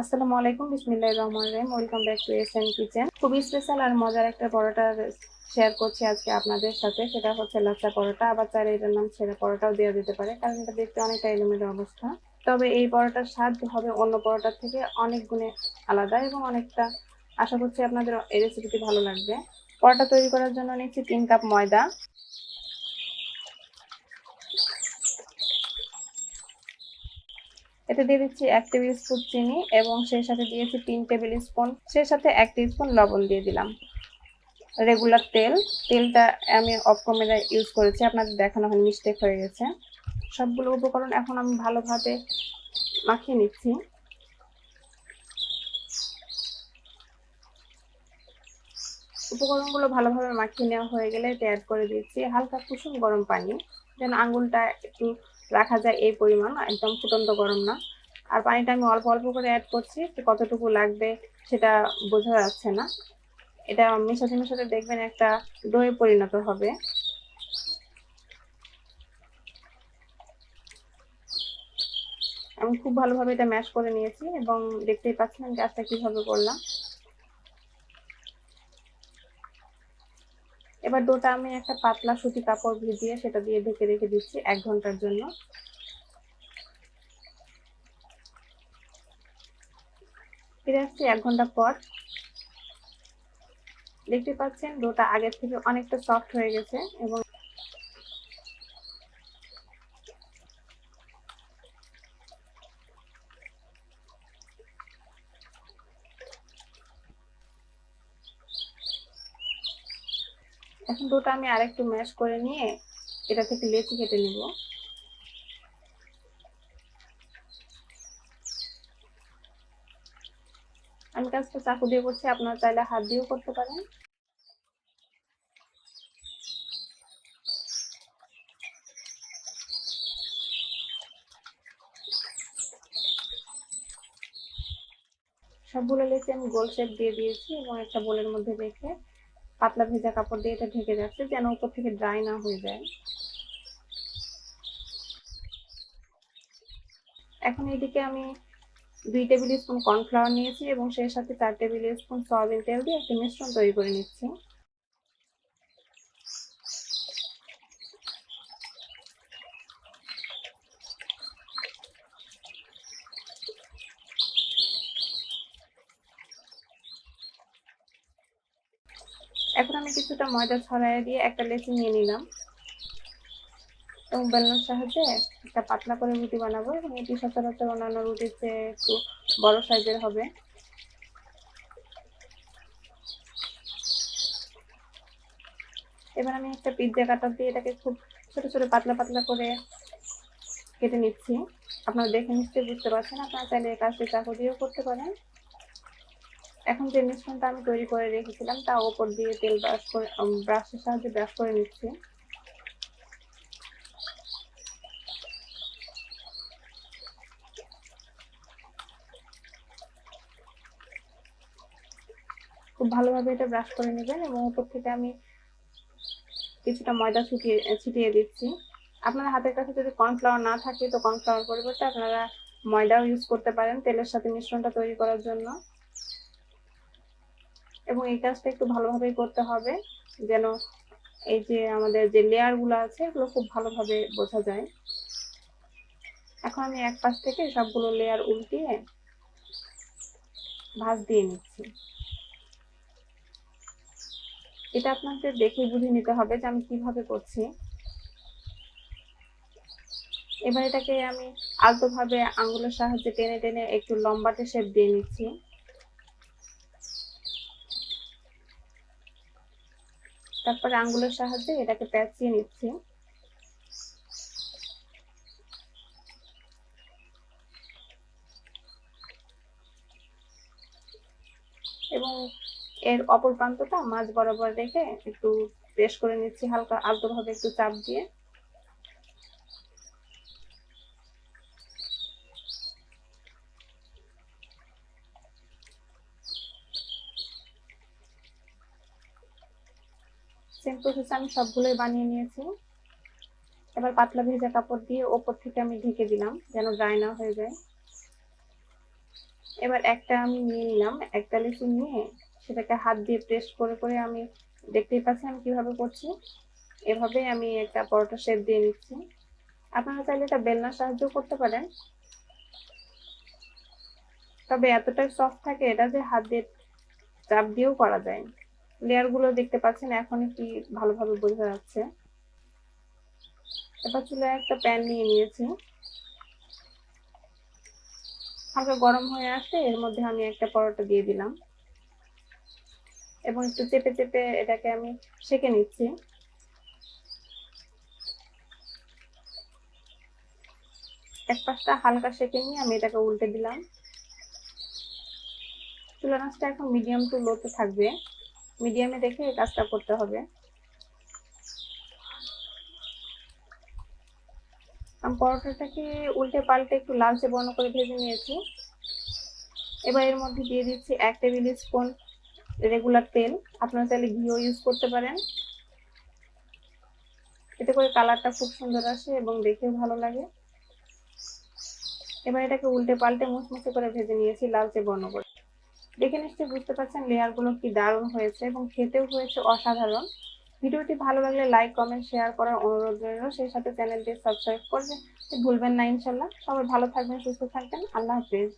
আসসালামু আলাইকুম, বিসমিল্লাহির রহমানির রহিম। Welcome back to S kitchen খুবই স্পেশাল আর মজার একটা পরোটা শেয়ার করছি আজকে আপনাদের সাথে। সেটা হচ্ছে লাচ্চা পরোটা। আবার চাইলে এটার নাম ছেঁড়া পরোটাও দেওয়া যেতে পারে, কারণ এটা দেখতে অনেকটা এলোমেলো অবস্থা। তবে এই পরোটার স্বাদ হবে অন্য পরোটার থেকে অনেক গুণে আলাদা এবং অনেকটা, আশা করছি আপনাদের এই রেসিপিটি ভালো লাগবে। পরোটা তৈরি করার জন্য নিচ্ছি তিন কাপ ময়দা। এতে দিয়ে দিচ্ছি এক টেবিল স্পুন চিনি এবং সেই সাথে দিয়েছি তিন টেবিল স্পুন। সেই সাথে এক স্পুন লবণ দিয়ে দিলাম। রেগুলার তেল। তেলটা আমি অফ ইউজ করেছি। আপনাদের দেখানো হয় মিস্টেক হয়ে গেছে। সবগুলো উপকরণ এখন আমি ভালোভাবে মাখিয়ে নিচ্ছি। উপকরণগুলো ভালোভাবে মাখিয়ে নেওয়া হয়ে গেলে এতে অ্যাড করে দিচ্ছি হালকা কুসুম গরম পানি। যেন আঙুলটা একটু রাখা যায় এই পরিমাণ, একদম ফুটন্ত গরম না। আর পানিটা আমি অল্প অল্প করে অ্যাড করছি কতটুকু লাগবে সেটা বোঝা যাচ্ছে না। এটা মেশাতে মেশাতে দেখবেন একটা দইয়ে পরিণত হবে। আমি খুব ভালোভাবে এটা ম্যাশ করে নিয়েছি এবং দেখতেই পাচ্ছেন আমি কাজটা কীভাবে করলাম। এবার ডোটা আমি একটা পাতলা সুতি কাপড় ভিজিয়ে সেটা দিয়ে ঢেকে রেখে দিচ্ছি এক ঘণ্টার জন্য। ফিরে আসছি এক ঘণ্টা পর। দেখতে পাচ্ছেন ডোটা আগের থেকে অনেকটা সফট হয়ে গেছে এবং এখন ডোটা আমি আরেকটু ম্যাশ করে নিয়ে এটা থেকে লেচি কেটে নিব। আমি কাজটা চাকু দিয়ে করছি আপনারা চাইলে হাত দিয়েও করতে পারেন। সবগুলো লেচি আমি গোল শেপ দিয়ে দিয়েছি এবং একটা বোলের মধ্যে রেখে পাতলা ভেজা কাপড় দিয়ে এটা ঢেকে যাচ্ছে যেন উপর থেকে ড্রাই না হয়ে যায়। এখন এদিকে আমি দুই টেবিল স্পুন কর্নফ্লাওয়ার নিয়েছি এবং সেই সাথে চার টেবিল স্পুন সয়াবিন তেল দিয়ে একটি মিশ্রণ তৈরি করে নিচ্ছি। এখন আমি কিছুটা ময়দা ছড়াই দিয়ে একটা লেচি নিয়ে নিলাম। এবং বেলনার সাহায্যে একটা পাতলা করে রুটি বানাবো। এবং এটি সচরাচর অন্যান্য রুটির চেয়ে একটু বড় সাইজের হবে। এবার আমি একটা পিৎজা কাটার দিয়ে এটাকে খুব ছোট ছোট পাতলা পাতলা করে কেটে নিচ্ছি। আপনারা দেখে নিশ্চয়ই বুঝতে পারছেন। আপনারা চাইলে কাজটি চাকু দিয়েও করতে পারেন। এখন যে মিশ্রণটা আমি তৈরি করে রেখেছিলাম, তা ওপর দিয়ে তেল ব্রাশ করে ব্রাশের সাহায্যে ব্রাশ করে নিচ্ছি। খুব ভালোভাবে এটা ব্রাশ করে নেবেন এবং উপর থেকে আমি কিছুটা ময়দা ছুটিয়ে ছিটিয়ে দিচ্ছি। আপনার হাতের কাছে যদি কর্নফ্লাওয়ার না থাকে, তো কর্নফ্লাওয়ার পরিবর্তে আপনারা ময়দাও ইউজ করতে পারেন তেলের সাথে মিশ্রণটা তৈরি করার জন্য। এবং এই কাজটা একটু ভালোভাবেই করতে হবে, যেন এই যে আমাদের যে লেয়ারগুলো আছে, এগুলো খুব ভালোভাবে বোঝা যায়। এখন আমি এক পাশ থেকে সবগুলো লেয়ার উল্টিয়ে ভাজ দিয়ে নিচ্ছি। এটা আপনাদের দেখে বুঝে নিতে হবে যে আমি কীভাবে করছি। এবার এটাকে আমি আলতোভাবে আঙ্গুলের সাহায্যে টেনে টেনে একটু লম্বাটে শেপ দিয়ে নিচ্ছি। তারপরে আঙ্গুলের সাহায্যে এটাকে পেঁচিয়ে নিচ্ছি। এবং এর অপর প্রান্তটা মাঝ বরাবর রেখে একটু প্রেস করে নিচ্ছি, হালকা আলতোভাবে একটু চাপ দিয়ে। সেম প্রসেস আমি সবগুলোই বানিয়ে নিয়েছি। এবার পাতলা ভেজা কাপড় দিয়ে ওপর থেকে আমি ঢেকে দিলাম, যেন ড্রাই না হয়ে যায়। এবার একটা আমি নিয়ে নিলাম, একটা লিচু নিয়ে সেটাকে হাত দিয়ে প্রেস করে করে আমি দেখতেই পাচ্ছি আমি কীভাবে করছি। এভাবে আমি একটা পরোটা শেপ দিয়ে নিচ্ছি। আপনারা চাইলে এটা বেলনার সাহায্য করতে পারেন। তবে এতটাই সফট থাকে, এটা যে হাত দিয়ে চাপ দিয়েও করা যায়। লেয়ারগুলো দেখতে পাচ্ছেন এখন কি ভালোভাবে বোঝা যাচ্ছে। এবার চুলে একটা প্যান নিয়ে নিয়েছি। হালকা গরম হয়ে আসছে এর মধ্যে আমি একটা পরোটা দিয়ে দিলাম। এবং একটু চেপে চেপে এটাকে আমি সেকে নিচ্ছি। এক পাশটা হালকা সেকে নিয়ে আমি এটাকে উল্টে দিলাম। চুলা নাচটা এখন মিডিয়াম টু লোতে থাকবে। মিডিয়ামে রেখে এই কাজটা করতে হবে। আমি পরোটাটাকে উল্টে পাল্টে একটু লালচে বর্ণ করে ভেজে নিয়েছি। এবার এর মধ্যে দিয়ে দিচ্ছি এক টেবিল স্পুন রেগুলার তেল। আপনারা চাইলে ঘিও ইউজ করতে পারেন। এতে করে কালারটা খুব সুন্দর আসে এবং দেখেও ভালো লাগে। এবার এটাকে উল্টে পাল্টে মুচমুচে করে ভেজে নিয়েছি লালচে বর্ণ করে। দেখে নিশ্চয়ই বুঝতে পারছেন লেয়ারগুলো কি দারুণ হয়েছে এবং খেতেও হয়েছে অসাধারণ। ভিডিওটি ভালো লাগলে লাইক কমেন্ট শেয়ার করার অনুরোধ রইল। সেই সাথে চ্যানেলটি সাবস্ক্রাইব করবেন। ভুলবেন না ইনশাল্লাহ। সবাই ভালো থাকবেন, সুস্থ থাকবেন। আল্লাহ হাফিজ।